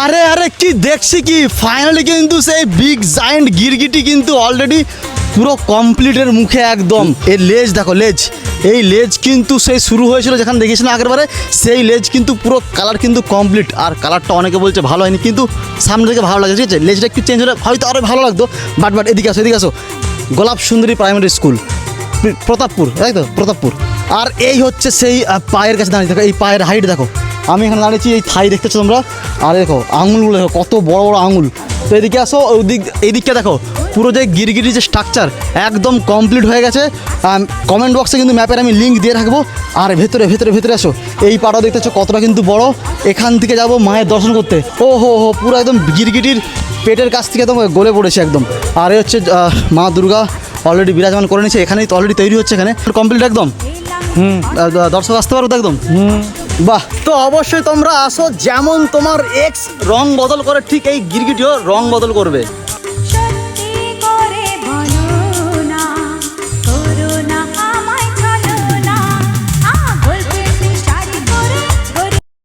আরে আরে, কি দেখছি কি? ফাইনালি কিন্তু সেই বিগ জায়েন্ট গিরগিটি কিন্তু অলরেডি পুরো কমপ্লিটের মুখে একদম। এর লেজ দেখো লেজ এই লেজ কিন্তু সেই শুরু হয়েছিল যেখানে দেখেছিলাম আগের বারে? সেই লেজ কিন্তু পুরো কালার কিন্তু কমপ্লিট আর কালারটা অনেকে বলছে ভালো হয়নি, কিন্তু সামনে থেকে ভালো লাগে ঠিক আছে? লেজটা একটু চেঞ্জ হলে হয়তো আরও ভালো লাগতো। বাট বাট এদিকে আসো এদিকে আসো। গোলাপ সুন্দরী প্রাইমারি স্কুল প্রতাপপুর, তাই তো? প্রতাপপুর। আর এই হচ্ছে সেই পায়ের কাছে দাঁড়িয়ে দেখো এই পায়ের হাইট দেখো। আমি এখানে দাঁড়িয়েছি এই থাই দেখতেছো তোমরা? আর দেখো আঙুলগুলো দেখো কত বড় বড় আঙুল। তো এদিকে আসো ওদিক এই দিকটা দেখো পুরো যে গিরগিরি যে স্ট্রাকচার একদম কমপ্লিট হয়ে গেছে। কমেন্ট বক্সে কিন্তু ম্যাপের আমি লিঙ্ক দিয়ে রাখব। আর ভেতরে ভেতরে ভেতরে আসো। এই পাড়া দেখতেছো কতটা কিন্তু বড়। এখান থেকে যাব মায়ের দর্শন করতে। ও হো হো পুরো একদম গিরগিটির পেটের কাছ থেকে একদম গলে পড়েছে একদম। আর এ হচ্ছে মা দুর্গা অলরেডি বিরাজমান করে নিয়েছে। এখানেই তো অলরেডি তৈরি হচ্ছে এখানে। কমপ্লিট একদম? হুম। দর্শক আসতে পারো তো একদম? বাহ, তো অবশ্যই তোমরা আসো, যেমন তোমার এক্স রং বদল করে ঠিক এই গিরগিটিও রং বদল করবে।